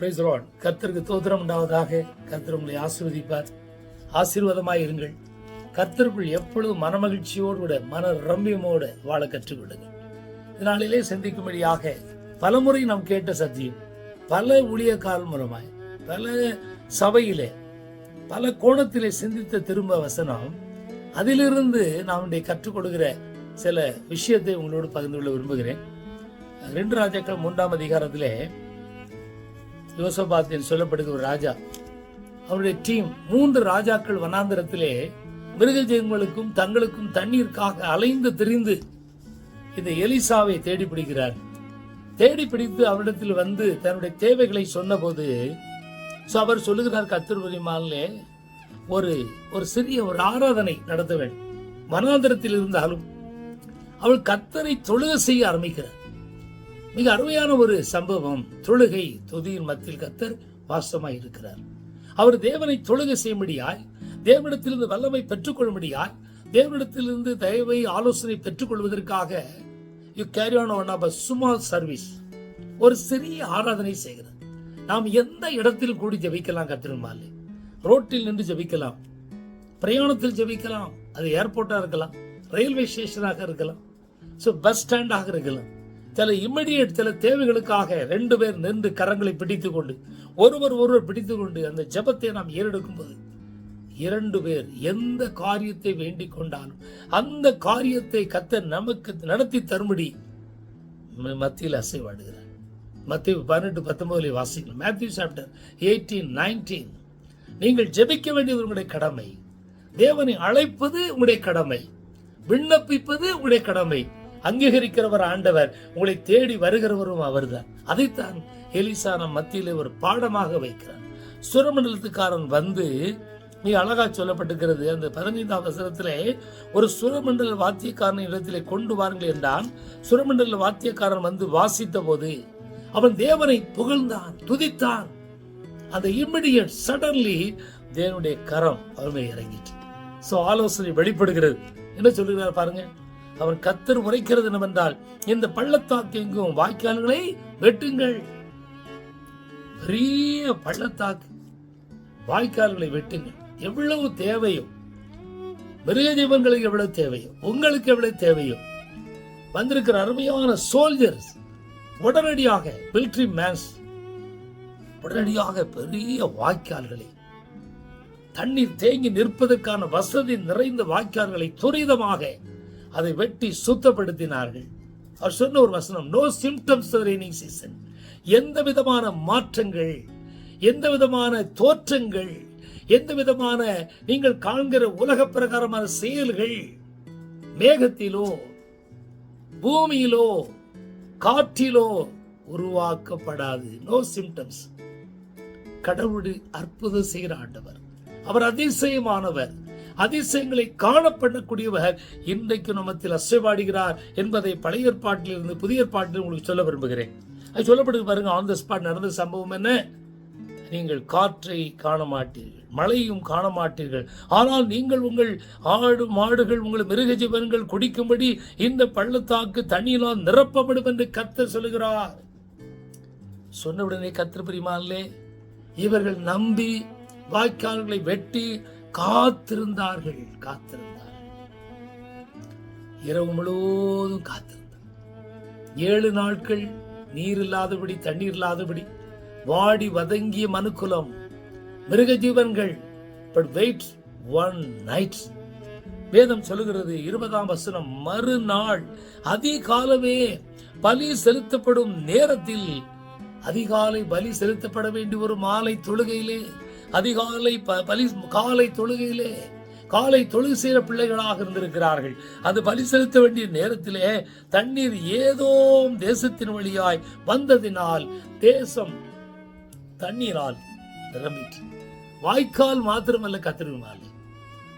Price road கர்த்தருக்கு தோத்திரம் உண்டாவதாக. கர்த்தர் உங்களை ஆசிர்வதிப்பார். ஆசீர்வாதமாய் இருங்கள். கர்த்தருக்குள் எப்பொழுதும் மனமகிழ்ச்சியோடு கூட மன ரம்யமோடு வாழ கற்றுக்கொள்ளுங்கள். இதனாலே சிந்திக்கும்படியாக பலமுறை நாம் கேட்ட சத்தியம் பல ஊழியக்கால் மூலமாய் பல சபையிலே பல கோணத்திலே சிந்தித்த திரும்ப வசனம் அதிலிருந்து நாம் இன்றைய கற்றுக் கொடுக்கிற சில விஷயத்தை உங்களோடு பகிர்ந்து கொள்ள விரும்புகிறேன். ரெண்டு ராஜாக்கள் மூன்றாம் அதிகாரத்திலே யோசபாத்தின் சொல்லப்படுகிற ஒரு ராஜா. அவருடைய டீம் மூன்று ராஜாக்கள் வனாந்திரத்திலே மிருக ஜெயங்களுக்கும் தங்களுக்கும் தண்ணீருக்காக அலைந்து திரிந்து இந்த எலிசாவை தேடி பிடிக்கிறார். தேடி பிடித்து அவரிடத்தில் வந்து தன்னுடைய தேவைகளை சொன்னபோது ஸோ அவர் சொல்லுகிறார் கத்திருவரிமாலே ஒரு ஒரு சிறிய ஒரு ஆராதனை நடத்த வேண்டும் வனாந்திரத்தில் இருந்தாலும் அவள் கத்தரை தொழுக செய்ய ஆரம்பிக்கிறார். மிக அருமையான ஒரு சம்பவம். தொழுகை துதியின் மத்தியில் கத்தர் வாசமாய் இருக்கிறார் அவர் தேவனை தொழுகை செய்யும்படியாய் தேவனிடத்திலிருந்து வல்லமை பெற்றுக்கொள்ளும்படியாய் தேவனிடத்திலிருந்து தயவை ஆலோசனை பெற்றுக்கொள்வதற்காக you carry on one of small service ஒரு சிறிய ஆராதனை செய்கிறார். நாம் எந்த இடத்தில் கூடி ஜெபிக்கலாம் கத்திரமாலே ரோட்டில் நின்று ஜெபிக்கலாம். பிரயாணத்தில் ஜெபிக்கலாம். அது ஏர்போர்ட்டாக இருக்கலாம். ரயில்வே ஸ்டேஷனாக இருக்கலாம். ஸோ பஸ் ஸ்டாண்டாக இருக்கலாம். சில இம்மிடியட் சில தேவைகளுக்காக ரெண்டு பேர் நின்று கரங்களை பிடித்துக் கொண்டு ஒருவர் ஒருவர் பிடித்துக் கொண்டு அந்த ஜெபத்தை நாம் ஏறெடுக்கும் போது இரண்டு பேர் எந்த காரியத்தை வேண்டிக் கொண்டாலும் அந்த காரியத்தை கத்த நமக்கு நடத்தி தரும்படி மத்தியில் அசைவாடுகிறார். மத்திய பதினெட்டு பத்தொன்பதுல வாசிக்கணும் மேத்யூ சாப்டர் எயிட்டீன் நைன்டீன். நீங்கள் ஜெபிக்க வேண்டியது உங்களுடைய கடமை. தேவனை அழைப்பது உங்களுடைய கடமை. விண்ணப்பிப்பது உங்களுடைய கடமை. அங்கீகரிக்கிறவர் ஆண்டவர் உங்களை தேடி வருகிறவரும் அவர்தான். அதைத்தான் எலிசா நம் மத்தியிலே ஒரு பாடமாக வைக்கிறார். சுரமண்டலத்துக்காரன் வந்து மிக அழகா சொல்லப்பட்டிருக்கிறது அந்த பதினைந்தாம் வசனத்திலே ஒரு சுரமண்டல வாத்தியக்காரன் இடத்திலே கொண்டு வாருங்கள் என்றான். சுரமண்டல வாத்தியக்காரன் வந்து வாசித்த போது அவன் தேவனை புகழ்ந்தான் துதித்தான். அந்த இம்மிடியட் சடன்லி தேவனுடைய கரம் அவர் இறங்கிட்டு சோ ஆலோசனை வெளிப்படுகிறது. என்ன சொல்லுகிறார் பாருங்க. அவன் கத்தர் உரைக்கிறது என்னவென்றால் இந்த பள்ளத்தாக்கு எங்கும் வாய்க்கால்களை வெட்டுங்கள். பெரிய பள்ளத்தாக்கு. வாய்க்கால்களை வெட்டுங்கள். எவ்வளவு தேவையோ. மிருக ஜீவன்களுக்கு எவ்வளவு தேவையோ. உங்களுக்கு எவ்வளவு தேவையோ. வந்திருக்கிற அருமையான சோல்ஜர்ஸ் உடனடியாக மிலிட்ரி மேன்ஸ் உடனடியாக பெரிய வாய்க்கால்களை தண்ணீர் தேங்கி நிற்பதற்கான வசதி நிறைந்த வாய்க்கால்களை துரிதமாக அதை வெட்டி சுத்தப்படுத்தினார்கள். அவர் சொன்ன ஒரு வசனம் நோ சிம்டம்ஸ் ரெய்னிங் சீசன் எந்த விதமான மாற்றங்கள் எந்த விதமான தோற்றங்கள் எந்த விதமான நீங்கள் காண்கிற உலக பிரகாரமான செயல்கள் மேகத்திலோ பூமியிலோ காற்றிலோ உருவாக்கப்படாது. நோ சிம்டம்ஸ் கடவுள் அற்புதம் செய்கிற ஆண்டவர். அவர் அதிசயமானவர். அதிசயங்களை காணப்படக்கூடியவர் இன்றைக்கு நமத்தில் அசைவாடுகிறார் என்பதை பழைய ஏற்பாட்டிலிருந்து புதிய ஏற்பாட்டில் உங்களுக்கு சொல்ல விரும்புகிறேன். அது சொல்லப்படுது பாருங்க ஆன் த ஸ்பாட் நடந்த சம்பவம் என்ன? நீங்கள் காற்றை காண மாட்டீர்கள் மழையும் காண மாட்டீர்கள் ஆனால் நீங்கள் உங்கள் ஆடு மாடுகள் உங்கள் மிருக ஜீவன்கள் குடிக்கும்படி இந்த பள்ளத்தாக்கு தண்ணீரால் நிரப்பப்படும் என்று கத்த சொல்லுகிறார். சொன்ன உடனே பிரிமாலே இவர்கள் நம்பி வாய்க்கால்களை வெட்டி காத்திருந்தார்கள் காத்திருந்தார்கள். இரவு முழுவதும் காத்திருந்தார். ஏழு நாட்கள் நீர் இல்லாதபடி தண்ணீர் இல்லாதபடி வாடி வதங்கிய மனுக்குலம் மிருக ஜீவன்கள் பட் வெயிட் ஒன் நைட் வேதம் சொல்லுகிறது இருபதாம் வசனம் மறுநாள் அதிகாலமே பலி செலுத்தப்படும் நேரத்தில் அதிகாலை பலி செலுத்தப்பட வேண்டிய ஒரு மாலை தொழுகையிலே அதிகாலை ப- பலி காலை தொழுகையிலே காலை தொழுகு செய்கிற பிள்ளைகளாக இருந்திருக்கிறார்கள். அது பலி செலுத்த வேண்டிய நேரத்திலே தண்ணீர் ஏதோ தேசத்தின் வழியாய் வந்ததினால் தேசம் தண்ணீரால் நிரம்பிற்று. வாய்க்கால் மாத்திரமல்ல கத்திரினாலே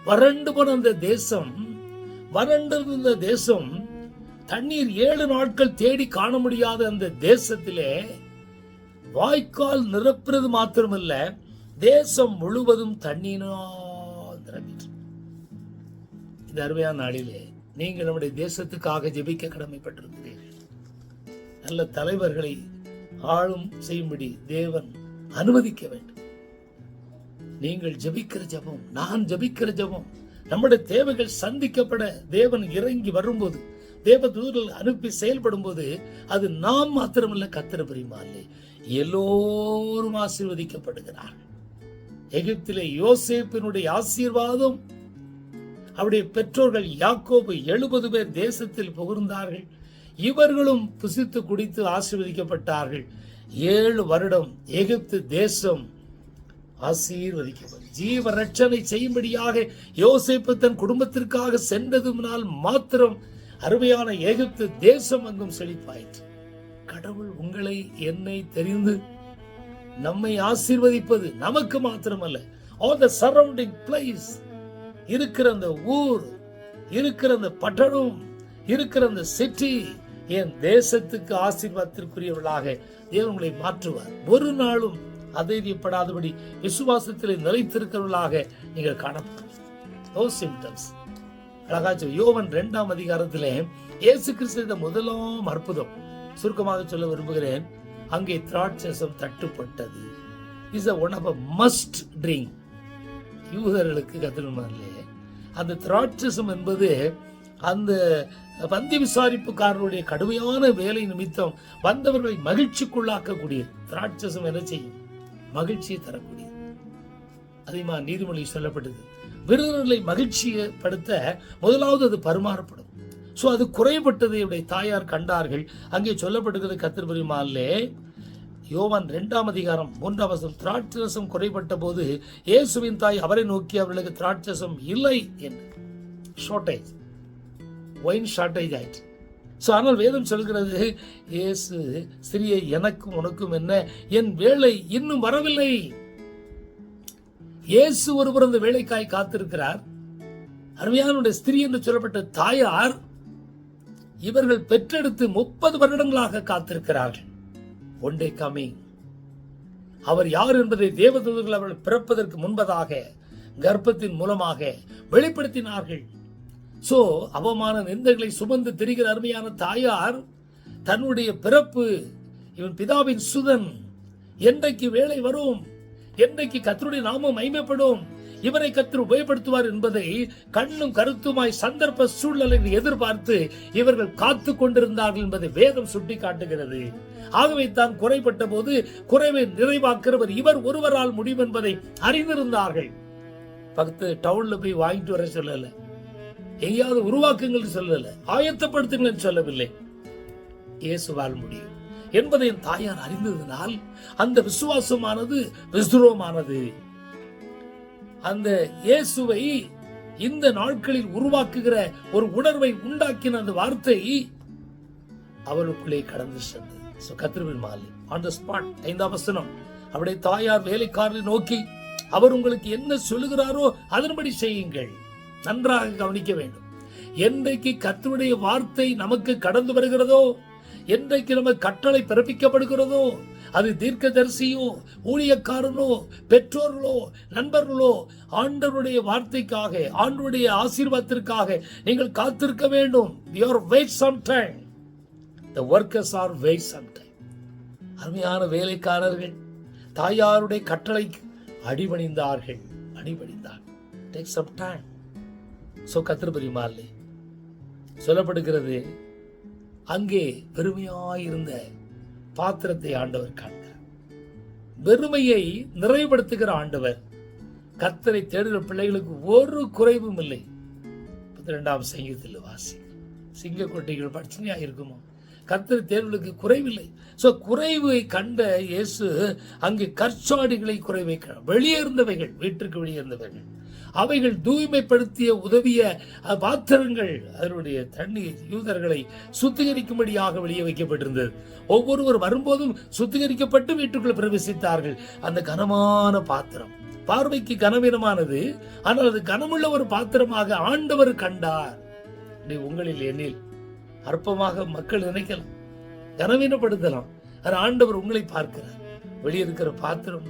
வறண்டு போன அந்த தேசம் வறண்டிருந்த தேசம் தண்ணீர் ஏழு நாட்கள் தேடி காண முடியாத அந்த தேசத்திலே வாய்க்கால் நிரப்புறது மாத்திரமல்ல தேசம் முழுவதும் தண்ணீரால் நிரம்பிற்று. இந்த அருமையான நாளிலே நீங்கள் நம்முடைய தேசத்துக்காக ஜெபிக்க கடமைப்பட்டிருக்கிறீர்கள். நல்ல தலைவர்களை ஆளும் செய்யும்படி தேவன் அனுமதிக்க வேண்டும். நீங்கள் ஜெபிக்கிற ஜெபம் நான் ஜெபிக்கிற ஜெபம் நம்முடைய தேவைகள் சந்திக்கப்பட தேவன் இறங்கி வரும்போது தேவ தூதர்கள் அனுப்பி செயல்படும் போது அது நாம் மாத்திரமல்ல கத்திர பெரியமாலே எல்லோரும் ஆசீர்வதிக்கப்படுகிறார்கள் எகிப்திலே யோசேப்பினுடைய ஆசீர்வாதம். அவருடைய பெற்றோர்கள் யாக்கோபு எழுபது பேர் தேசத்தில் புகழ்ந்தார்கள் இவர்களும் புசித்து குடித்து ஆசீர்வதிக்கப்பட்டார்கள். ஏழு வருடம் எகிப்து தேசம் ஆசீர்வதிக்கப்படும் ஜீவ ரட்சனை செய்யும்படியாக யோசேப்பு தன் குடும்பத்திற்காக சென்றதுனால் மாத்திரம் அருமையான எகிப்து தேசம் அங்கும் செழிப்பாயிற்று. கடவுள் உங்களை என்னை தெரிந்து நம்மை ஆசீர்வதிப்பது நமக்கு மாத்திரமல்ல. ஆல் த சரௌண்டிங் பிளேஸ் இருக்கிற அந்த ஊர் இருக்கிற அந்த பட்டணம் இருக்கிற அந்த சிட்டி என் தேசத்துக்கு ஆசீர்வாதத்திற்குரியவர்களாக தேவன் உங்களை மாற்றுவார். ஒரு நாளும் அதைரியப்படாதபடி விசுவாசத்தில் நிலைத்திருக்கிறவர்களாக நீங்கள் காணப்படும். அழகாச்சு யோவன் இரண்டாம் அதிகாரத்திலே இயேசு கிறிஸ்து முதலாம் அற்புதம். சுருக்கமாக சொல்ல விரும்புகிறேன். அங்கே திராட்சசம் தட்டுப்பட்டது. Is a one of a must drink யூதர்களுக்கு கத்திரமாரிலே அந்த திராட்சசம் என்பது அந்த பந்தி விசாரிப்புக்காரருடைய கடுமையான வேலை நிமித்தம் வந்தவர்களை மகிழ்ச்சிக்குள்ளாக்கக்கூடிய திராட்சசம் என்ன செய்யும்? மகிழ்ச்சியை தரக்கூடியது. அதிகமாக நீதிமொழி சொல்லப்பட்டது விருதுகளை மகிழ்ச்சியப்படுத்த முதலாவது அது பரிமாறப்படும். ஸோ அது குறைபட்டது இவருடைய தாயார் கண்டார்கள். அங்கே சொல்லப்பட்டிருக்கிறது கத்திர யோவான் ரெண்டாம் அதிகாரம் மூன்றாம் வசம் திராட்சரசம் குறைபட்ட போது இயேசுவின் தாய் அவரை நோக்கி அவர்களுக்கு திராட்சரசம் இல்லை என்று. ஷார்டேஜ் ஒயின் ஷார்டேஜ் ஆயிற்று. ஸோ ஆனால் வேதம் சொல்கிறது இயேசு சிறிய எனக்கும் உனக்கும் என்ன? என் வேலை இன்னும் வரவில்லை. இயேசு ஒருவர் அந்த வேலைக்காய் காத்திருக்கிறார். அருமையானுடைய ஸ்திரீ என்று சொல்லப்பட்ட தாயார் இவர்கள் பெற்றெடுத்து முப்பது வருடங்களாக காத்திருக்கிறார்கள். ஒன் டே கமிங் அவர் யார் என்பதை தேவதூதர்கள் அவர்கள் பிறப்பதற்கு முன்பதாக கர்ப்பத்தின் மூலமாக வெளிப்படுத்தினார்கள். சோ அவமான நிந்தைகளை சுமந்து திரிகிற அருமையான தாயார் தன்னுடைய பிறப்பு இவன் பிதாவின் சுதன் என்றைக்கு வேலை வரும் என்றைக்கு கத்தருடைய நாமம் மைமைப்படும் இவரை கத்தர் உபயோகப்படுத்துவார் என்பதை கண்ணும் கருத்துமாய் சந்தர்ப்ப சூழ்நிலையை எதிர்பார்த்து இவர்கள் காத்து கொண்டிருந்தார்கள் என்பதை வேதம் சுட்டி காட்டுகிறது ஆகவே தான் குறைபட்ட போது குறைவை நிறைவாக்குறவர் இவர் ஒருவரால் முடியும் என்பதை அறிந்திருந்தார்கள். பக்கத்து டவுன்ல போய் வாங்கிட்டு வர சொல்லல. எங்கேயாவது உருவாக்குங்கள் சொல்லல. ஆயத்தப்படுத்துங்கள் சொல்லவில்லை. இயேசுவால் முடியும். என்பதை என் தாயார் அறிந்ததினால் அந்த விசுவாசமானது விசுரோமானது அந்த இயேசுவை இந்த நாட்களில் உருவாக்குகிற ஒரு உணர்வை உண்டாக்கின அந்த வார்த்தை அவளுக்குள்ளே கடந்து சென்றது. So, கத்திரவின் மாலை. ஆன் த ஸ்பாட் ஐந்தாம் வசனம். அவருடைய தாயார் வேலைக்காரரை நோக்கி அவர் உங்களுக்கு என்ன சொல்லுகிறாரோ அதன்படி செய்யுங்கள். நன்றாக கவனிக்க வேண்டும். என்றைக்கு கத்தருடைய வார்த்தை நமக்கு கடந்து வருகிறதோ என்றைக்கு நமக்கு கட்டளை பிறப்பிக்கப்படுகிறதோ அது தீர்க்கதரிசியோ ஊழியக்காரனோ பெற்றோர்களோ நண்பர்களோ ஆண்டவருடைய வார்த்தைக்காக ஆண்டவருடைய ஆசீர்வாதத்திற்காக நீங்கள் காத்திருக்க வேண்டும். Your wait sometime the workers are wait sometime அருமையான வேலைக்காரர்கள் தாயாருடைய கட்டளை அடிபணிந்தார்கள் அடிபணிந்தார். டேக் சம் டைம் ஸோ கத்திரபரிமாலே சொல்லப்படுகிறது அங்கே பெருமையாயிருந்த பாத்திரத்தை ஆண்டவர் காண்கிறார். வெறுமையை நிறைவுபடுத்துகிற ஆண்டவர் கர்த்தரை தேடுகிற பிள்ளைகளுக்கு ஒரு குறைவும் இல்லை. இரண்டாம் சங்கீதத்தில் வாசி சிங்க கொட்டைகள் பிரச்சனையா இருக்குமோ கர்த்தர் தேவர்களுக்கு குறைவில்லை. சோ குறைவை கண்ட இயேசு அங்கு கற்சாடிகளை குறைவை வெளியே இருந்தவைகள் வீட்டிற்கு வெளியே இருந்தவைகள். அவைகள் தூய்மைப்படுத்திய உதவிய பாத்திரங்கள் அதனுடைய தண்ணீர் யூதர்களை சுத்திகரிக்கும்படியாக வெளியே வைக்கப்பட்டிருந்தது. ஒவ்வொருவர் வரும்போதும் சுத்திகரிக்கப்பட்டு வீட்டுக்குள் பிரவேசித்தார்கள். அந்த கனமான பாத்திரம் பார்வைக்கு கனவீனமானது ஆனால் அது கனமுள்ள ஒரு பாத்திரமாக ஆண்டவர் கண்டார். உங்களில் எண்ணில். அற்பமாக மக்கள் நினைக்கலாம் கனவீனப்படுத்தலாம். அது ஆண்டவர் உங்களை பார்க்கிறார். வெளியே இருக்கிற பாத்திரம்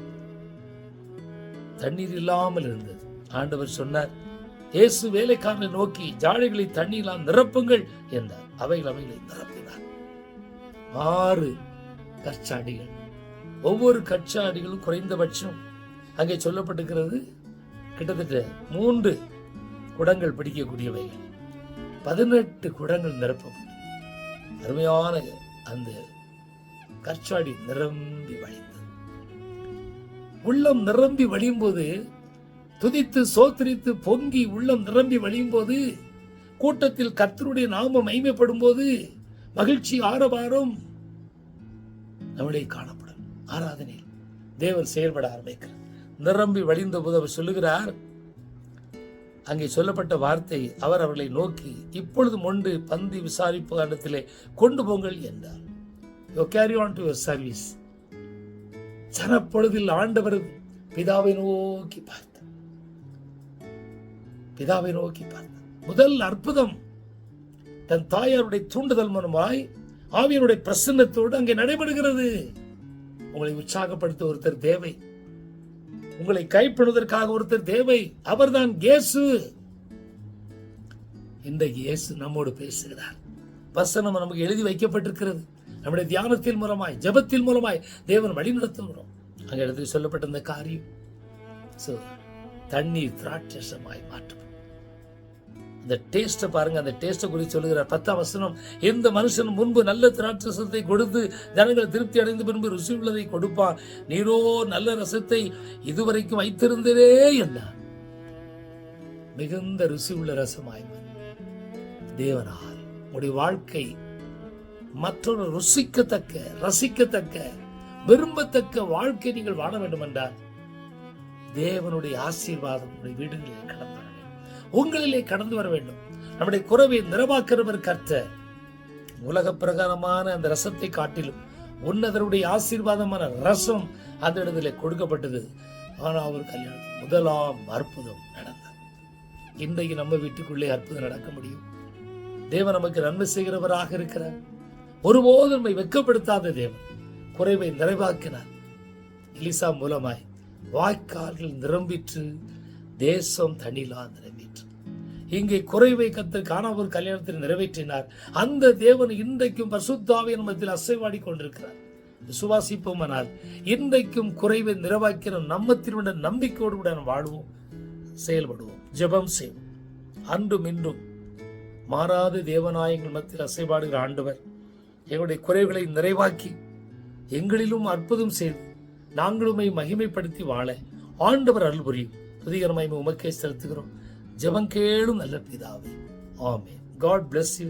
தண்ணீர் இல்லாமல் இருந்தது. ஆண்டவர் சொன்னார் இயேசு வேலைக்காரனை நோக்கி ஜாடைகளை தண்ணீரால் நிரப்புங்கள் என்றார். அவைகள் அவைகளை நிரப்பினார். ஆறு கற்சாடிகள். ஒவ்வொரு கச்சாடிகளும் குறைந்தபட்சம் அங்கே சொல்லப்பட்டிருக்கிறது கிட்டத்தட்ட மூன்று குடங்கள் பிடிக்கக்கூடியவைகள். பதினெட்டு குடங்கள் நிரப்பப்படும் அருமையான அந்த கற்சாடி நிரம்பி வழிந்தது. உள்ளம் நிரம்பி வழியும் போது துதித்து சோத்திரித்து பொங்கி உள்ளம் நிரம்பி வழியும் போது கூட்டத்தில் கர்த்தருடைய நாமம் மைமைப்படும் போது மகிழ்ச்சி ஆரவாரம் நம்மளே காணப்படும். ஆராதனையில் தேவர் செயல்பட ஆரம்பிக்கிறார். நிரம்பி வழிந்த போது அவர் சொல்லுகிறார் அங்கே சொல்லப்பட்ட வார்த்தை அவர் அவர்களை நோக்கி இப்பொழுது மொண்டு பந்தி விசாரிப்பு காலத்திலே கொண்டு போங்கள் என்றார். You carry on to your service சனப்பொழுதில் ஆண்டவர் பிதாவை நோக்கி பார்த்தார். பிதாவை நோக்கி பார்த்தார். முதல் அற்புதம் தன் தாயாருடைய தூண்டுதல் மூலமாய் ஆவியனுடைய பிரசன்னத்தோடு அங்கே நடைபெறுகிறது. உங்களை உற்சாகப்படுத்த ஒருத்தர் தேவை. உங்களை கைப்பிடுவதற்காக ஒருத்தர் தேவை அவர்தான் இயேசு. இந்த இயேசு நம்மோடு பேசுகிறார். வசனம் நமக்கு எழுதி வைக்கப்பட்டிருக்கிறது. நம்முடைய தியானத்தின் மூலமாய் ஜபத்தின் மூலமாய் தேவன் வழி நடத்துகிறோம் அங்க இடத்தில் சொல்லப்பட்ட இந்த காரியம் So, தண்ணீர் திராட்சசமாய் மாற்றும் அந்த டேஸ்ட்டை பாருங்க அந்த டேஸ்ட்டை குறித்து சொல்லுகிறார் பத்தாம் வசனம் எந்த மனுஷன் முன்பு நல்ல திராட்சரசத்தை கொடுத்து ஜனங்கள் திருப்தி அடைந்த பின்பு ருசி உள்ளதை கொடுப்பான். நீரோ நல்ல ரசத்தை இதுவரைக்கும் வைத்திருந்ததே என்றார் மிகுந்த ருசி உள்ள ரசமாய் தேவனால் உடைய வாழ்க்கை மற்றொரு ருசிக்கத்தக்க ரசிக்கத்தக்க விரும்பத்தக்க வாழ்க்கை நீங்கள் வாழ வேண்டும் என்றால் தேவனுடைய ஆசீர்வாதம் உடைய வீடுகளில் கடந்து உங்களிலே கடந்து வர வேண்டும். நம்முடைய குறைவை நிறவாக்கிறவர் கர்த்தர். உலக பிரகாரமான அந்த ரசத்தை காட்டிலும் உன்னதருடைய ஆசீர்வாதமான ரசம் அந்த இடத்துல கொடுக்கப்பட்டது. ஆனால் அவர் கல்யாணம் முதலாம் அற்புதம் நடந்தது. இன்றைக்கு நம்ம வீட்டுக்குள்ளே அற்புதம் நடக்க முடியும். தேவன் நமக்கு நன்மை செய்கிறவராக இருக்கிறார். ஒருபோதும் நம்மை வெட்கப்படுத்தாத தேவன் குறைவை நிறைவாக்கினார். எலிசா மூலமாய் வாய்க்கால்கள் நிரம்பிற்று தேசம் தனிலா நிறைவேற்று. இங்கே குறைவை கத்து ஒரு கல்யாணத்தில் நிறைவேற்றினார். அந்த தேவன் இன்றைக்கும் பசுத்தாவின் மத்தியில் அசைவாடி கொண்டிருக்கிறார். விசுவாசிப்போமானால் இன்றைக்கும் குறைவை நிறைவாக்கிற நம்மத்தினுடைய நம்பிக்கையோடு கூட வாழ்வோம் செயல்படுவோம் ஜெபம் செய்வோம். அன்றும் இன்றும் மாறாத தேவநாயகங்கள் மத்தியில் அசைபாடுகிற ஆண்டவர் எங்களுடைய குறைகளை நிறைவாக்கி எங்களிலும் அற்புதம் செய்து நாங்களுமே மகிமைப்படுத்தி வாழ ஆண்டவர் அருள் புரியும். துதிகரமாய் உமக்கே செலுத்துகிறோம். ஜபம் கேளும் நல்ல பிதாவே. ஆமே காட் பிளஸ் யூ